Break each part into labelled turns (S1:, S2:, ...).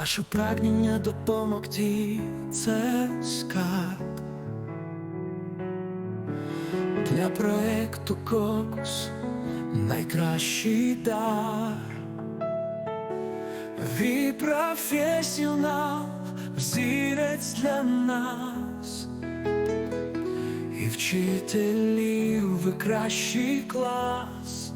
S1: Ваше прагнення допомогти це скарб для проекту Кокус найкращий дар. Ви професіонал, зірець для нас, і вчителів ви кращий клас.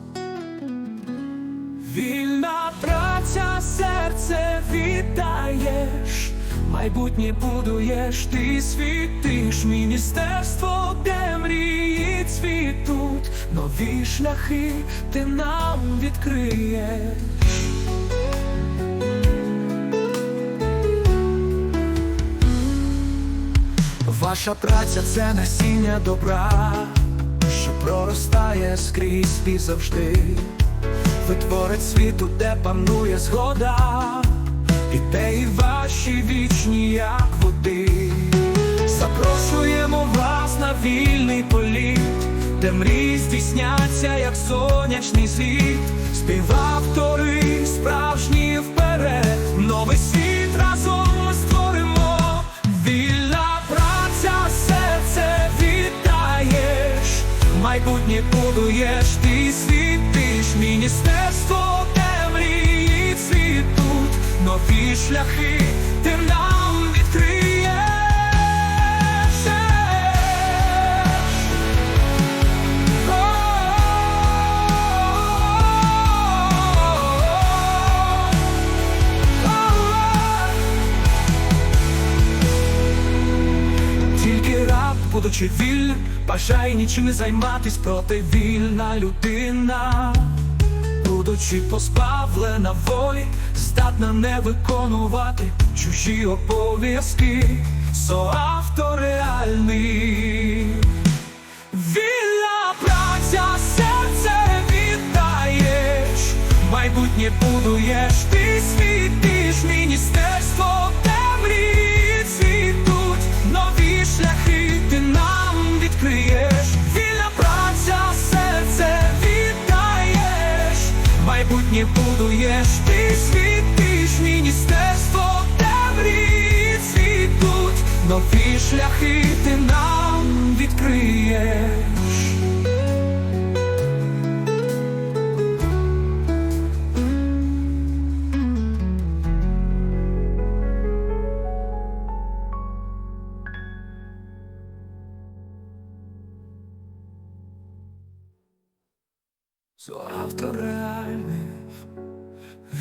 S1: Вільна праця, серце віддаєш, майбутнє будуєш, ти світиш, міністерство, де мрії цвітуть, нові шляхи ти нам відкриєш. Ваша праця це насіння добра, що проростає скрізь і завжди. Ви творець світу, де панує згода, ідеї ваші вічні, як води. Запрошуємо вас на вільний політ, де мрії здійсняться, як сонячний світ, співавтори справжні вперед, новий світ разом створимо. Вільна праця, серце віддаєш, майбутнє будуєш, ти світиш, міністерство, темрії мрії цвітуть, нові шляхи будучи вільним, бажає нічим не займатись, проте вільна людина, будучи позбавлена волі, здатна не виконувати чужі обов'язки, соавтор реальний. Вільна праця, серце віддаєш, майбутнє будуєш, ти світиш, міністерство, де майбутнє будуєш, ти світиш, міністерство, де мрії цвітуть, нові шляхи ти нам відкриєш. Автор реальний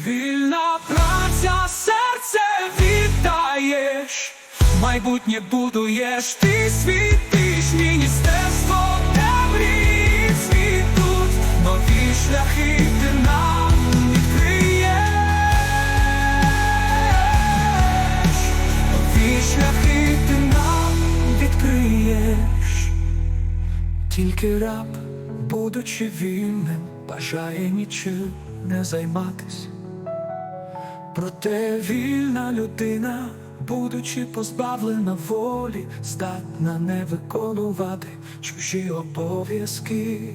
S1: Вільна праця, серце віддаєш, майбутнє будуєш, ти світиш, міністерство, де мрії цвітуть, нові шляхи ти нам відкриєш, нові шляхи ти нам відкриєш. Тільки раб, будучи вільним, бажає нічим не займатись. Проте вільна людина, будучи позбавлена волі, здатна не виконувати чужі обов'язки.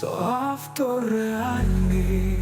S1: Соавтор реальний.